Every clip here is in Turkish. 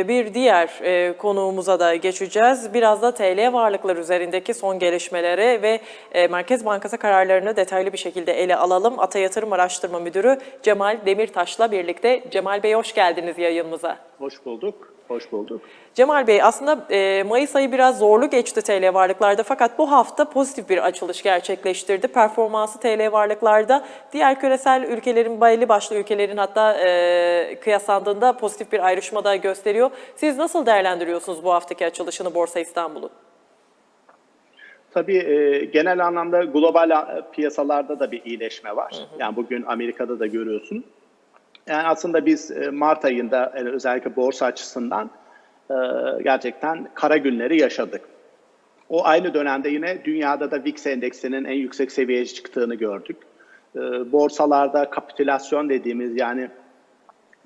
e, bir diğer e, konuğumuza da geçeceğiz. Biraz da TL varlıklar üzerindeki son gelişmeleri ve e, Merkez Bankası kararlarını detaylı bir şekilde ele alalım. Ata Yatırım Araştırma Müdürü Cemal Demirtaş'la birlikte. Cemal Bey hoş geldiniz yayınımıza. Hoş bulduk. Hoş bulduk. Cemal Bey aslında e, Mayıs ayı biraz zorlu geçti TL varlıklarda fakat bu hafta pozitif bir açılış gerçekleştirdi. Performansı TL varlıklarda diğer küresel ülkelerin, belli başlı ülkelerin hatta e, kıyaslandığında pozitif bir ayrışma da gösteriyor. Siz nasıl değerlendiriyorsunuz bu haftaki açılışını Borsa İstanbul'un? Tabii e, genel anlamda global piyasalarda da bir iyileşme var. Yani bugün Amerika'da da görüyorsun. Yani aslında biz e, Mart ayında e, özellikle borsa açısından e, gerçekten kara günleri yaşadık. O aynı dönemde yine dünyada da VIX endeksinin en yüksek seviyeye çıktığını gördük. Borsalarda kapitülasyon dediğimiz yani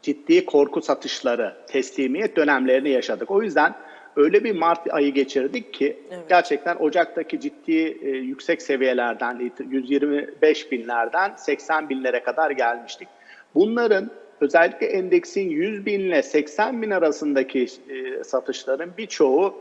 ciddi korku satışları, teslimiyet dönemlerini yaşadık. O yüzden öyle bir Mart ayı geçirdik ki gerçekten Ocak'taki ciddi e, yüksek seviyelerden, 125 binlerden 80 binlere kadar gelmiştik. Bunların özellikle endeksin 100 bin ile 80 bin arasındaki e, satışların birçoğu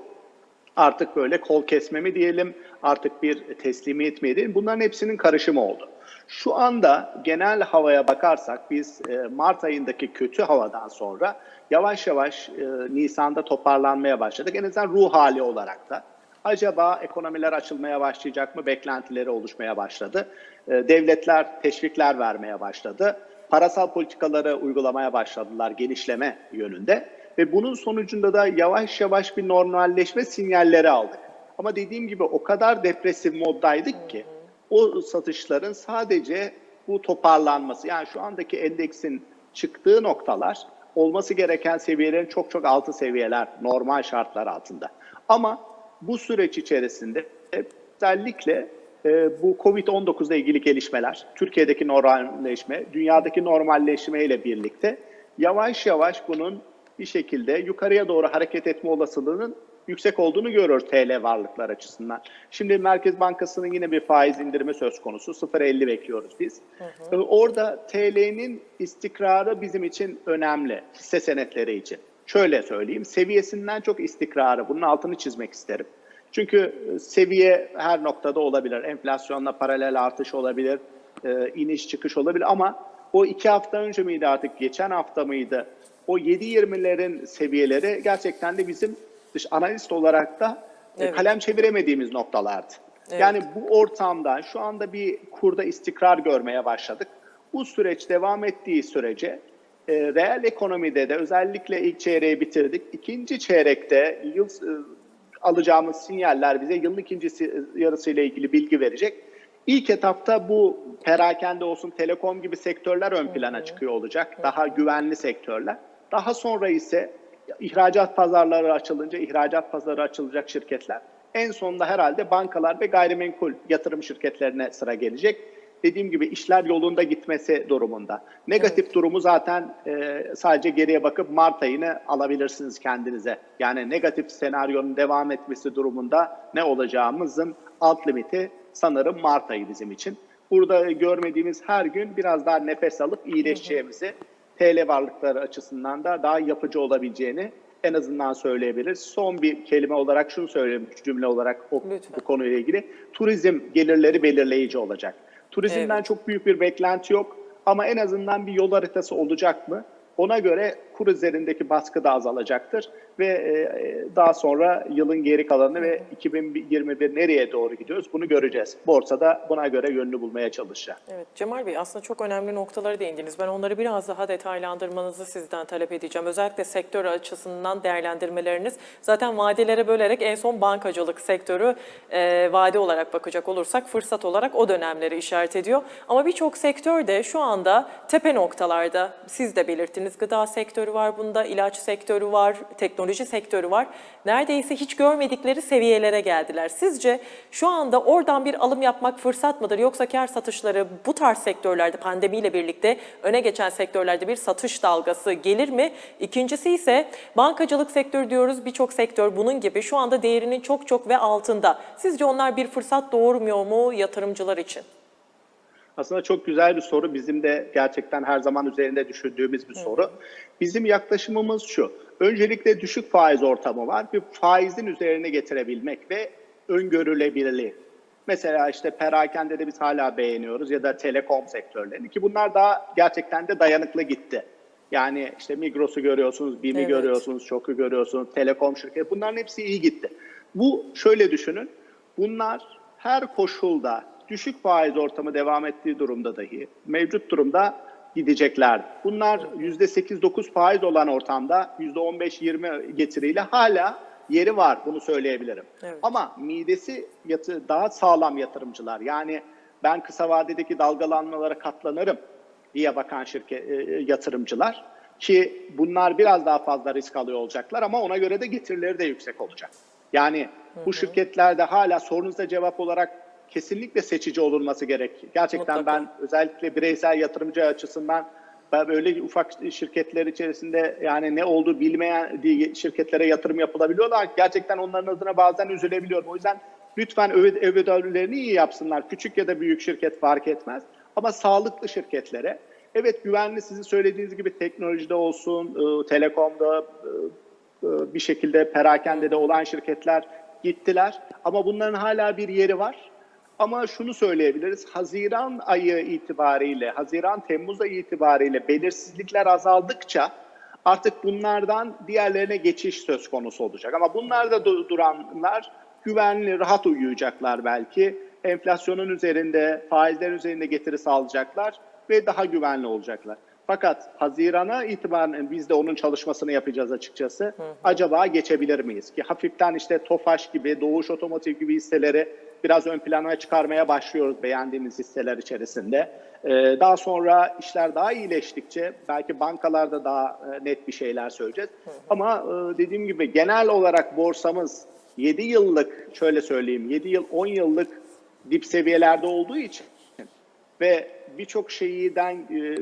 artık böyle kol kesme mi diyelim, artık bir teslimiyet mi diyelim, bunların hepsinin karışımı oldu. Şu anda genel havaya bakarsak biz e, Mart ayındaki kötü havadan sonra yavaş yavaş e, Nisan'da toparlanmaya başladık. En azından ruh hali olarak da. Acaba ekonomiler açılmaya başlayacak mı? Beklentileri oluşmaya başladı. E, devletler teşvikler vermeye başladı. Parasal politikaları uygulamaya başladılar genişleme yönünde. Ve bunun sonucunda da yavaş yavaş bir normalleşme sinyalleri aldık. Ama dediğim gibi o kadar depresif moddaydık ki o satışların sadece bu toparlanması yani şu andaki endeksin çıktığı noktalar olması gereken seviyelerin çok çok altı seviyeler normal şartlar altında. Ama bu süreç içerisinde özellikle e, bu Covid-19 ile ilgili gelişmeler, Türkiye'deki normalleşme, dünyadaki normalleşme ile birlikte yavaş yavaş bunun bir şekilde yukarıya doğru hareket etme olasılığının yüksek olduğunu görür TL varlıklar açısından. Şimdi Merkez Bankası'nın yine bir faiz indirimi söz konusu. 0.50 bekliyoruz biz. Ee, Orada TL'nin istikrarı bizim için önemli hisse senetleri için. Şöyle söyleyeyim, seviyesinden çok istikrarı, bunun altını çizmek isterim. Çünkü e, seviye her noktada olabilir. Enflasyonla paralel artış olabilir, e, iniş çıkış olabilir ama o iki hafta önce miydi artık, geçen hafta mıydı? O 7.20'lerin seviyeleri gerçekten de bizim dış analist olarak da e, Evet. kalem çeviremediğimiz noktalardı. Evet. Yani bu ortamda şu anda bir kurda istikrar görmeye başladık. Bu süreç devam ettiği sürece e, reel ekonomide de özellikle ilk çeyreği bitirdik. İkinci çeyrekte yıl e, alacağımız sinyaller bize yılın ikinci yarısıyla ilgili bilgi verecek. İlk etapta bu perakende olsun telekom gibi sektörler ön plana çıkıyor olacak. Daha güvenli sektörler. Daha sonra ise ihracat pazarları açılınca ihracat pazarı açılacak şirketler. En sonunda herhalde bankalar ve gayrimenkul yatırım şirketlerine sıra gelecek. Dediğim gibi işler yolunda gitmesi durumunda. Negatif durumu zaten e, sadece geriye bakıp Mart ayını alabilirsiniz kendinize. Yani negatif senaryonun devam etmesi durumunda ne olacağımızın alt limiti sanırım Mart ayı bizim için. Burada görmediğimiz her gün biraz daha nefes alıp iyileşeceğimizi, TL varlıkları açısından da daha yapıcı olabileceğini en azından söyleyebiliriz. Son bir kelime olarak şunu söyleyeyim, cümle olarak o, Lütfen. bu konuyla ilgili. Turizm gelirleri belirleyici olacak. Turizmden Evet. çok büyük bir beklenti yok ama en azından bir yol haritası olacak mı? Ona göre kur üzerindeki baskı da azalacaktır ve e, daha sonra yılın geri kalanını ve 2021 nereye doğru gidiyoruz bunu göreceğiz. Borsada buna göre yönünü bulmaya çalışacak. Evet Cemal Bey aslında çok önemli noktalara değindiniz. Ben onları biraz daha detaylandırmanızı sizden talep edeceğim. Özellikle sektör açısından değerlendirmeleriniz. Zaten vadelere bölerek en son bankacılık sektörü e, vade olarak bakacak olursak fırsat olarak o dönemleri işaret ediyor. Ama birçok sektör de şu anda tepe noktalarda. Siz de belirttiniz gıda sektörü var bunda, ilaç sektörü var, teknoloji sektörü var. Neredeyse hiç görmedikleri seviyelere geldiler. Sizce şu anda oradan bir alım yapmak fırsat mıdır? Yoksa kar satışları bu tarz sektörlerde pandemiyle birlikte öne geçen sektörlerde bir satış dalgası gelir mi? İkincisi ise bankacılık sektörü diyoruz. Birçok sektör bunun gibi şu anda değerinin çok çok ve altında. Sizce onlar bir fırsat doğurmuyor mu yatırımcılar için? Aslında çok güzel bir soru. Bizim de gerçekten her zaman üzerinde düşündüğümüz bir soru. Bizim yaklaşımımız şu. Öncelikle düşük faiz ortamı var. Bir faizin üzerine getirebilmek ve öngörülebilirliği. Mesela işte perakende de biz hala beğeniyoruz ya da telekom sektörlerini ki bunlar daha gerçekten de dayanıklı gitti. Yani işte Migros'u görüyorsunuz, BİM'i Evet. görüyorsunuz, ŞOK'u görüyorsunuz, telekom şirketi bunların hepsi iyi gitti. Bu şöyle düşünün, bunlar her koşulda düşük faiz ortamı devam ettiği durumda dahi mevcut durumda gidecekler. Bunlar %8-9 faiz olan ortamda %15-20 getiriyle hala yeri var bunu söyleyebilirim. Evet. Ama midesi yatı, daha sağlam yatırımcılar yani ben kısa vadedeki dalgalanmalara katlanırım diye bakan şirket e, yatırımcılar ki bunlar biraz daha fazla risk alıyor olacaklar ama ona göre de getirileri de yüksek olacak. Yani bu şirketlerde hala sorunuza cevap olarak kesinlikle seçici olunması gerek. Gerçekten Mutlaka. ben özellikle bireysel yatırımcı açısından ben böyle ufak şirketler içerisinde yani ne olduğu bilmeyen diye şirketlere yatırım yapılabiliyorlar. Gerçekten onların adına bazen üzülebiliyorum. O yüzden lütfen öv ödevlerini iyi yapsınlar. Küçük ya da büyük şirket fark etmez. Ama sağlıklı şirketlere. Evet güvenli sizin söylediğiniz gibi teknolojide olsun, e, telekomda, e, e, bir şekilde perakende de olan şirketler gittiler. Ama bunların hala bir yeri var. Ama şunu söyleyebiliriz. Haziran ayı itibariyle, Haziran-Temmuz ayı itibariyle belirsizlikler azaldıkça artık bunlardan diğerlerine geçiş söz konusu olacak. Ama bunlarda du- duranlar güvenli, rahat uyuyacaklar belki. Enflasyonun üzerinde, faizler üzerinde getiri sağlayacaklar ve daha güvenli olacaklar. Fakat Haziran'a itibaren biz de onun çalışmasını yapacağız açıkçası. Acaba geçebilir miyiz? Ki hafiften işte Tofaş gibi, Doğuş Otomotiv gibi hisseleri biraz ön plana çıkarmaya başlıyoruz beğendiğimiz hisseler içerisinde. Ee, daha sonra işler daha iyileştikçe belki bankalarda daha e, net bir şeyler söyleyeceğiz. Ama e, dediğim gibi genel olarak borsamız 7 yıllık şöyle söyleyeyim 7 yıl 10 yıllık dip seviyelerde olduğu için ve birçok şeyden e,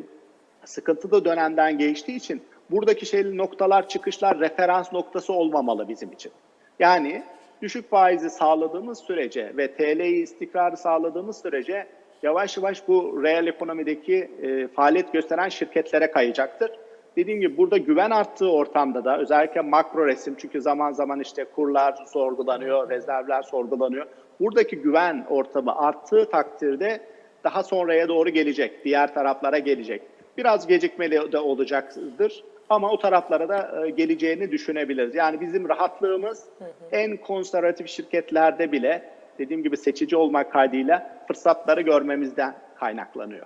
sıkıntılı dönemden geçtiği için buradaki şey noktalar çıkışlar referans noktası olmamalı bizim için. Yani düşük faizi sağladığımız sürece ve TL'yi istikrarı sağladığımız sürece yavaş yavaş bu reel ekonomideki e, faaliyet gösteren şirketlere kayacaktır. Dediğim gibi burada güven arttığı ortamda da özellikle makro resim çünkü zaman zaman işte kurlar sorgulanıyor, rezervler sorgulanıyor. Buradaki güven ortamı arttığı takdirde daha sonraya doğru gelecek, diğer taraflara gelecek. Biraz gecikmeli de olacaktır ama o taraflara da e, geleceğini düşünebiliriz. Yani bizim rahatlığımız en konservatif şirketlerde bile dediğim gibi seçici olmak kaydıyla fırsatları görmemizden kaynaklanıyor.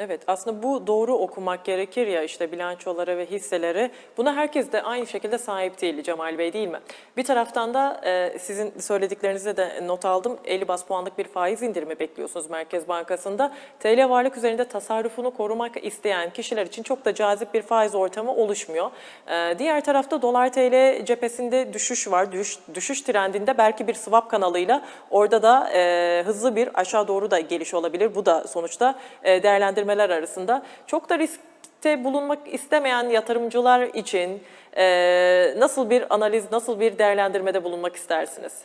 Evet aslında bu doğru okumak gerekir ya işte bilançolara ve hisseleri. Buna herkes de aynı şekilde sahip değil Cemal Bey değil mi? Bir taraftan da e, sizin söylediklerinizde de not aldım. 50 bas puanlık bir faiz indirimi bekliyorsunuz Merkez Bankası'nda. TL varlık üzerinde tasarrufunu korumak isteyen kişiler için çok da cazip bir faiz ortamı oluşmuyor. E, diğer tarafta dolar TL cephesinde düşüş var. Düş, düşüş trendinde belki bir swap kanalıyla orada da e, hızlı bir aşağı doğru da geliş olabilir. Bu da sonuçta e, değerlendirmeler arasında. Çok da riskte bulunmak istemeyen yatırımcılar için e, nasıl bir analiz, nasıl bir değerlendirmede bulunmak istersiniz?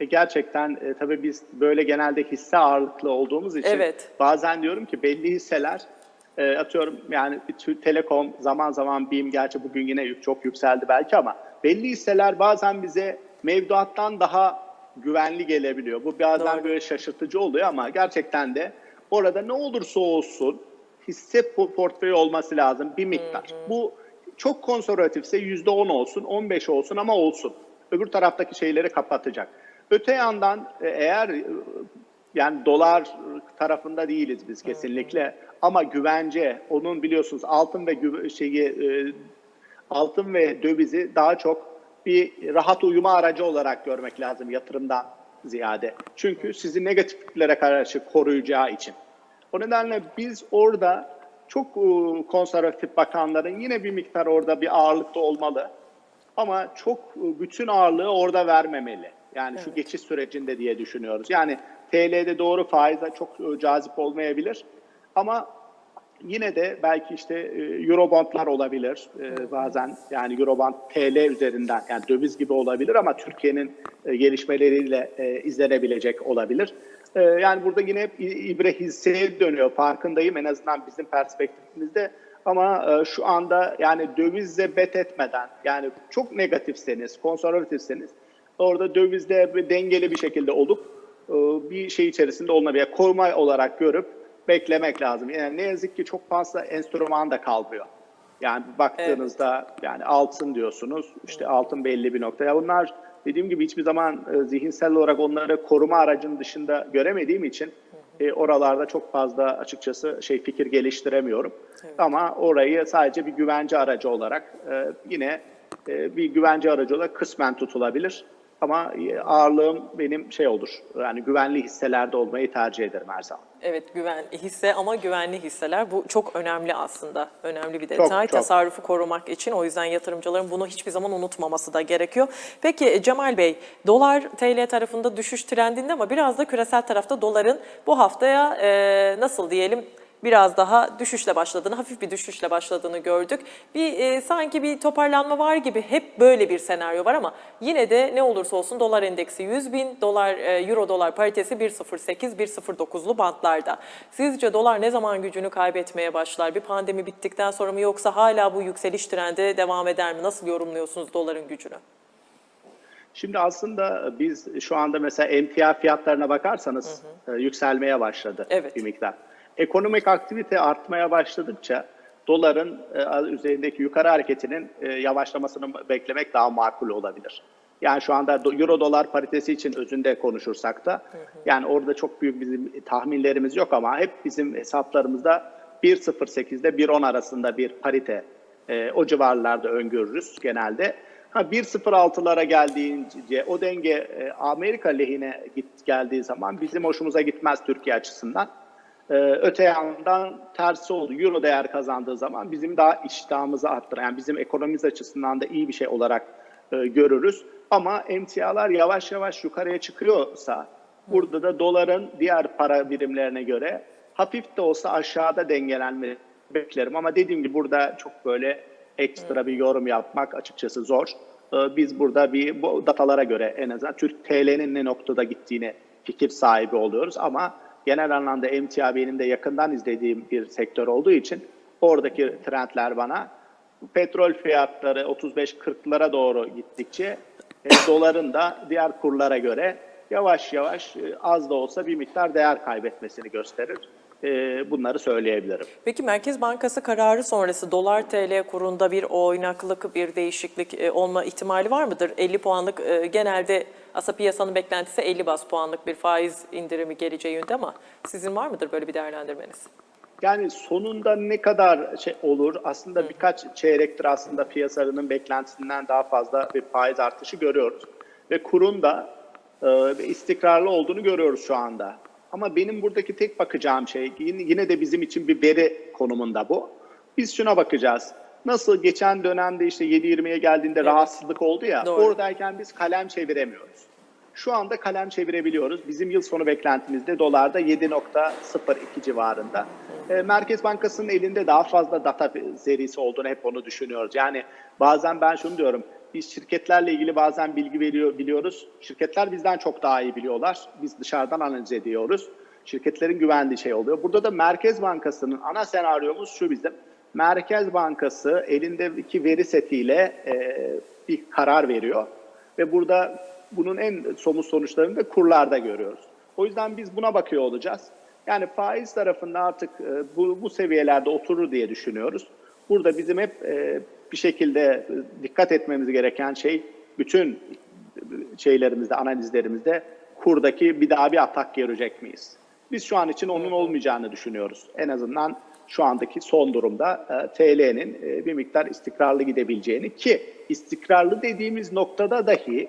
E gerçekten e, tabii biz böyle genelde hisse ağırlıklı olduğumuz için Evet. bazen diyorum ki belli hisseler e, atıyorum yani Telekom zaman zaman BİM gerçi bugün yine yük- çok yükseldi belki ama belli hisseler bazen bize mevduattan daha güvenli gelebiliyor. Bu bazen Doğru. böyle şaşırtıcı oluyor ama gerçekten de orada ne olursa olsun hisse po- portföyü olması lazım bir miktar. Bu çok konservatifse %10 olsun, 15 olsun ama olsun. Öbür taraftaki şeyleri kapatacak. Öte yandan e, eğer e, yani dolar tarafında değiliz biz kesinlikle ama güvence onun biliyorsunuz altın ve şeyi e, altın ve dövizi daha çok bir rahat uyuma aracı olarak görmek lazım yatırımdan ziyade. Çünkü sizi negatiflere karşı koruyacağı için. O nedenle biz orada çok e, konservatif bakanların yine bir miktar orada bir ağırlıkta olmalı. Ama çok e, bütün ağırlığı orada vermemeli. Yani şu geçiş sürecinde diye düşünüyoruz. Yani TL'de doğru faiz de çok e, cazip olmayabilir. Ama Yine de belki işte e, Eurobondlar olabilir e, bazen yani Eurobond TL üzerinden yani döviz gibi olabilir ama Türkiye'nin e, gelişmeleriyle izlenebilecek olabilir. Yani burada yine hep ibre hisseye dönüyor farkındayım en azından bizim perspektifimizde. Ama şu anda yani dövizle bet etmeden yani çok negatifseniz, konservatifseniz orada dövizde dengeli bir şekilde olup bir şey içerisinde olunabilir. Koruma olarak görüp beklemek lazım. Yani ne yazık ki çok fazla enstrüman da kalmıyor. Yani baktığınızda yani altın diyorsunuz. işte altın belli bir nokta. Ya bunlar dediğim gibi hiçbir zaman e, zihinsel olarak onları koruma aracının dışında göremediğim için e, oralarda çok fazla açıkçası şey fikir geliştiremiyorum. Ama orayı sadece bir güvence aracı olarak e, yine e, bir güvence aracı olarak kısmen tutulabilir. Ama e, ağırlığım benim şey olur. Yani güvenli hisselerde olmayı tercih ederim her zaman. Evet güven hisse ama güvenli hisseler bu çok önemli aslında. Önemli bir detay. Çok, çok. Tasarrufu korumak için o yüzden yatırımcıların bunu hiçbir zaman unutmaması da gerekiyor. Peki Cemal Bey, dolar TL tarafında düşüş trendinde ama biraz da küresel tarafta doların bu haftaya e, nasıl diyelim biraz daha düşüşle başladığını, hafif bir düşüşle başladığını gördük. Bir e, sanki bir toparlanma var gibi hep böyle bir senaryo var ama yine de ne olursa olsun dolar endeksi 100 bin, dolar, e, euro dolar paritesi 1.08, 1.09'lu bantlarda. Sizce dolar ne zaman gücünü kaybetmeye başlar? Bir pandemi bittikten sonra mı yoksa hala bu yükseliş trendi devam eder mi? Nasıl yorumluyorsunuz doların gücünü? Şimdi aslında biz şu anda mesela emtia fiyatlarına bakarsanız e, yükselmeye başladı Evet. bir miktar. Ekonomik aktivite artmaya başladıkça doların e, üzerindeki yukarı hareketinin e, yavaşlamasını beklemek daha makul olabilir. Yani şu anda euro dolar paritesi için özünde konuşursak da yani orada çok büyük bizim tahminlerimiz yok ama hep bizim hesaplarımızda 1.08'de 1.10 arasında bir parite e, o civarlarda öngörürüz genelde. Ha 1.06'lara geldiğince o denge e, Amerika lehine git, geldiği zaman bizim hoşumuza gitmez Türkiye açısından. Ee, öte yandan tersi oldu. Euro değer kazandığı zaman bizim daha iştahımızı arttıran, yani bizim ekonomimiz açısından da iyi bir şey olarak e, görürüz. Ama emtialar yavaş yavaş yukarıya çıkıyorsa, burada da doların diğer para birimlerine göre hafif de olsa aşağıda dengelenme beklerim. Ama dediğim gibi burada çok böyle ekstra bir yorum yapmak açıkçası zor. Ee, Biz burada bir bu datalara göre en azından Türk TL'nin ne noktada gittiğini fikir sahibi oluyoruz ama genel anlamda emtia benim de yakından izlediğim bir sektör olduğu için oradaki trendler bana petrol fiyatları 35-40'lara doğru gittikçe e, doların da diğer kurlara göre yavaş yavaş e, az da olsa bir miktar değer kaybetmesini gösterir. E, bunları söyleyebilirim. Peki Merkez Bankası kararı sonrası dolar TL kurunda bir oynaklık, bir değişiklik e, olma ihtimali var mıdır? 50 puanlık e, genelde aslında piyasanın beklentisi 50 bas puanlık bir faiz indirimi geleceği yönde ama sizin var mıdır böyle bir değerlendirmeniz? Yani sonunda ne kadar şey olur? Aslında birkaç çeyrektir aslında piyasanın beklentisinden daha fazla bir faiz artışı görüyoruz. Ve kurun da e, istikrarlı olduğunu görüyoruz şu anda. Ama benim buradaki tek bakacağım şey yine, de bizim için bir veri konumunda bu. Biz şuna bakacağız. Nasıl geçen dönemde işte 7.20'ye geldiğinde rahatsızlık oldu ya Doğru. oradayken biz kalem çeviremiyoruz. Şu anda kalem çevirebiliyoruz. Bizim yıl sonu beklentimizde dolarda 7.02 civarında. E, Merkez Bankası'nın elinde daha fazla data serisi olduğunu hep onu düşünüyoruz. Yani bazen ben şunu diyorum. Biz şirketlerle ilgili bazen bilgi veriyor biliyoruz. Şirketler bizden çok daha iyi biliyorlar. Biz dışarıdan analiz ediyoruz. Şirketlerin güvendiği şey oluyor. Burada da Merkez Bankası'nın ana senaryomuz şu bizim. Merkez Bankası elindeki veri setiyle e, bir karar veriyor ve burada bunun en somut sonuçlarını da kurlarda görüyoruz. O yüzden biz buna bakıyor olacağız. Yani faiz tarafında artık e, bu, bu seviyelerde oturur diye düşünüyoruz. Burada bizim hep e, bir şekilde dikkat etmemiz gereken şey bütün şeylerimizde, analizlerimizde kurdaki bir daha bir atak görecek miyiz? Biz şu an için onun olmayacağını düşünüyoruz. En azından şu andaki son durumda e, TL'nin e, bir miktar istikrarlı gidebileceğini ki istikrarlı dediğimiz noktada dahi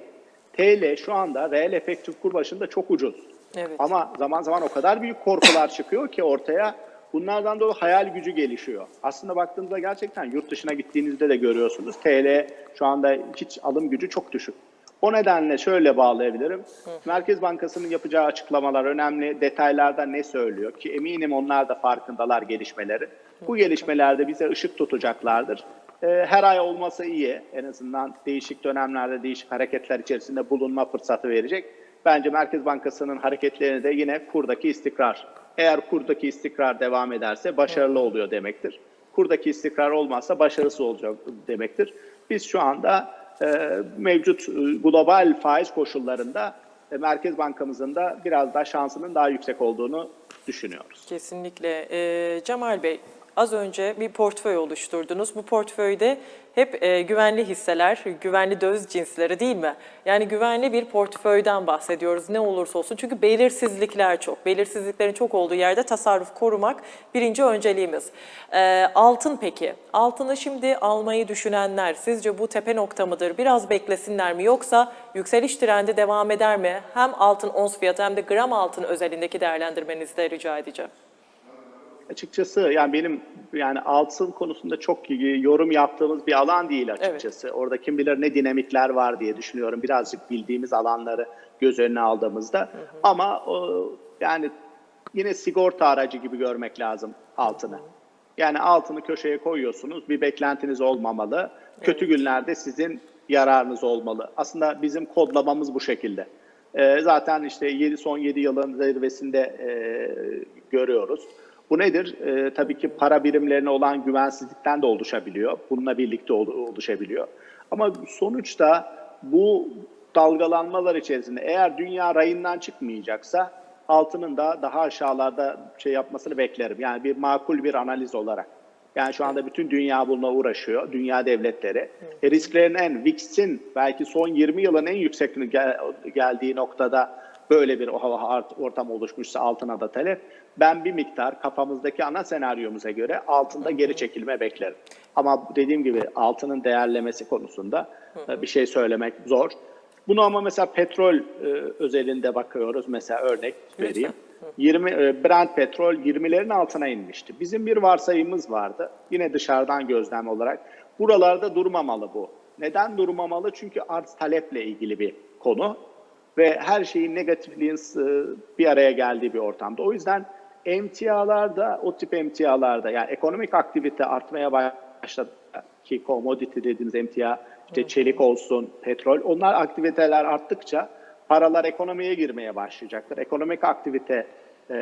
TL şu anda reel efektif kur başında çok ucuz. Evet. Ama zaman zaman o kadar büyük korkular çıkıyor ki ortaya bunlardan dolayı hayal gücü gelişiyor. Aslında baktığınızda gerçekten yurt dışına gittiğinizde de görüyorsunuz. TL şu anda hiç alım gücü çok düşük. O nedenle şöyle bağlayabilirim. Merkez Bankası'nın yapacağı açıklamalar önemli. Detaylarda ne söylüyor ki eminim onlar da farkındalar gelişmeleri. Bu gelişmelerde bize ışık tutacaklardır. Ee, Her ay olması iyi. En azından değişik dönemlerde değişik hareketler içerisinde bulunma fırsatı verecek. Bence Merkez Bankası'nın hareketlerini de yine kurdaki istikrar. Eğer kurdaki istikrar devam ederse başarılı oluyor demektir. Kurdaki istikrar olmazsa başarısız olacak demektir. Biz şu anda e, mevcut e, global faiz koşullarında e, Merkez Bankamızın da biraz daha şansının daha yüksek olduğunu düşünüyoruz. Kesinlikle. Ee, Cemal Bey, az önce bir portföy oluşturdunuz. Bu portföyde hep e, güvenli hisseler, güvenli döviz cinsleri değil mi? Yani güvenli bir portföyden bahsediyoruz ne olursa olsun. Çünkü belirsizlikler çok. Belirsizliklerin çok olduğu yerde tasarruf korumak birinci önceliğimiz. Ee, altın peki? Altını şimdi almayı düşünenler sizce bu tepe nokta mıdır? Biraz beklesinler mi? Yoksa yükseliş trendi devam eder mi? Hem altın ons fiyatı hem de gram altın özelindeki değerlendirmenizi de rica edeceğim. Açıkçası yani benim yani altın konusunda çok yorum yaptığımız bir alan değil açıkçası. Orada kim bilir ne dinamikler var diye düşünüyorum. Birazcık bildiğimiz alanları göz önüne aldığımızda. Ama o, yani yine sigorta aracı gibi görmek lazım altını. Yani altını köşeye koyuyorsunuz. Bir beklentiniz olmamalı. Kötü günlerde sizin yararınız olmalı. Aslında bizim kodlamamız bu şekilde. Ee, zaten işte yedi, son 7 yılın zirvesinde e, görüyoruz. Bu nedir? Ee, tabii ki para birimlerine olan güvensizlikten de oluşabiliyor. Bununla birlikte ol- oluşabiliyor. Ama sonuçta bu dalgalanmalar içerisinde eğer dünya rayından çıkmayacaksa altının da daha aşağılarda şey yapmasını beklerim. Yani bir makul bir analiz olarak. Yani şu anda bütün dünya bununla uğraşıyor. Dünya devletleri. E, risklerin en, VIX'in belki son 20 yılın en yüksek gel- geldiği noktada böyle bir o- art- ortam oluşmuşsa altına da talep. Ben bir miktar kafamızdaki ana senaryomuza göre altında geri çekilme beklerim. Ama dediğim gibi altının değerlemesi konusunda e, bir şey söylemek zor. Bunu ama mesela petrol e, özelinde bakıyoruz. Mesela örnek vereyim. 20 e, Brent petrol 20'lerin altına inmişti. Bizim bir varsayımımız vardı. Yine dışarıdan gözlem olarak. Buralarda durmamalı bu. Neden durmamalı? Çünkü arz taleple ilgili bir konu ve her şeyin negatifliğin e, bir araya geldiği bir ortamda. O yüzden emtialarda, o tip emtialarda yani ekonomik aktivite artmaya başladı ki commodity dediğimiz emtia, işte çelik olsun, petrol, onlar aktiviteler arttıkça paralar ekonomiye girmeye başlayacaktır. Ekonomik aktivite e,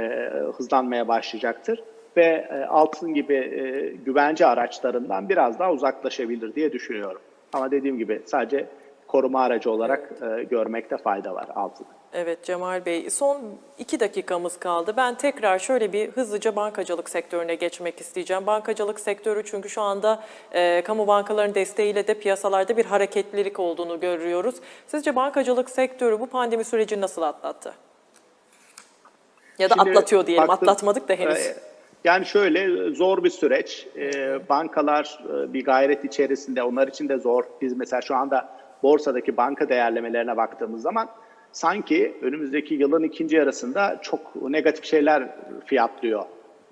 hızlanmaya başlayacaktır ve e, altın gibi e, güvence araçlarından biraz daha uzaklaşabilir diye düşünüyorum. Ama dediğim gibi sadece koruma aracı olarak e, görmekte fayda var altını. Evet Cemal Bey, son iki dakikamız kaldı. Ben tekrar şöyle bir hızlıca bankacılık sektörüne geçmek isteyeceğim. Bankacılık sektörü çünkü şu anda e, kamu bankalarının desteğiyle de piyasalarda bir hareketlilik olduğunu görüyoruz. Sizce bankacılık sektörü bu pandemi sürecini nasıl atlattı? Ya da Şimdi atlatıyor diyelim, baktın- atlatmadık da henüz. e, Yani şöyle zor bir süreç. E, bankalar e, bir gayret içerisinde, onlar için de zor. Biz mesela şu anda borsadaki banka değerlemelerine baktığımız zaman sanki önümüzdeki yılın ikinci yarısında çok negatif şeyler fiyatlıyor.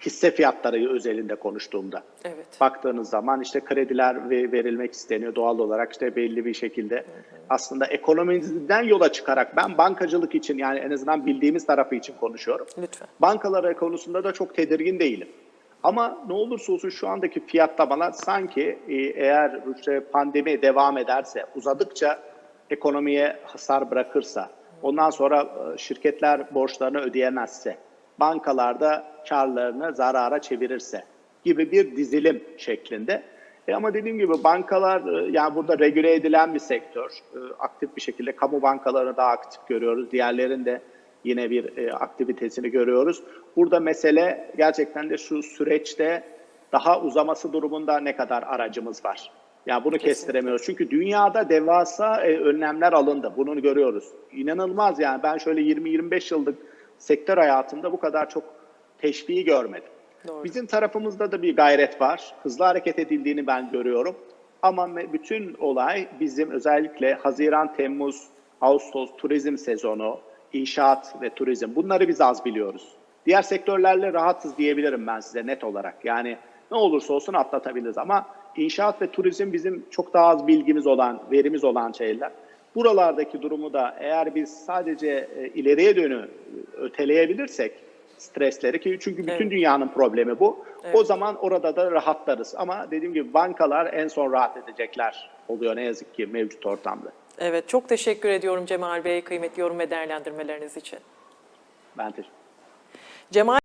Hisse fiyatları özelinde konuştuğumda. Evet. Baktığınız zaman işte krediler ve- verilmek isteniyor doğal olarak işte belli bir şekilde. Aslında ekonomiden yola çıkarak ben bankacılık için yani en azından bildiğimiz tarafı için konuşuyorum. Lütfen. Bankalar konusunda da çok tedirgin değilim. Ama ne olursa olsun şu andaki fiyatlamalar sanki e, eğer işte pandemi devam ederse, uzadıkça ekonomiye hasar bırakırsa, ondan sonra e, şirketler borçlarını ödeyemezse, bankalarda karlarını zarara çevirirse gibi bir dizilim şeklinde. E ama dediğim gibi bankalar e, yani burada regüle edilen bir sektör. Aktif bir şekilde kamu bankalarını daha aktif görüyoruz. Diğerlerinin de yine bir e, aktivitesini görüyoruz. Burada mesele gerçekten de şu süreçte daha uzaması durumunda ne kadar aracımız var. Yani bunu kestiremiyoruz. Çünkü dünyada devasa e, önlemler alındı. Bunu görüyoruz. İnanılmaz yani ben şöyle 20-25 yıllık sektör hayatımda bu kadar çok teşviği görmedim. Doğru. Bizim tarafımızda da bir gayret var. Hızlı hareket edildiğini ben görüyorum. Ama bütün olay bizim özellikle Haziran, Temmuz, Ağustos turizm sezonu, inşaat ve turizm bunları biz az biliyoruz. Diğer sektörlerle rahatız diyebilirim ben size net olarak. Yani ne olursa olsun atlatabiliriz ama inşaat ve turizm bizim çok daha az bilgimiz olan, verimiz olan şeyler. Buralardaki durumu da eğer biz sadece e, ileriye dönü e, öteleyebilirsek stresleri ki çünkü bütün Evet. dünyanın problemi bu. O zaman orada da rahatlarız. Ama dediğim gibi bankalar en son rahat edecekler oluyor ne yazık ki mevcut ortamda. Evet, çok teşekkür ediyorum Cemal Bey kıymetli yorum ve değerlendirmeleriniz için. Ben teşekkür Cemal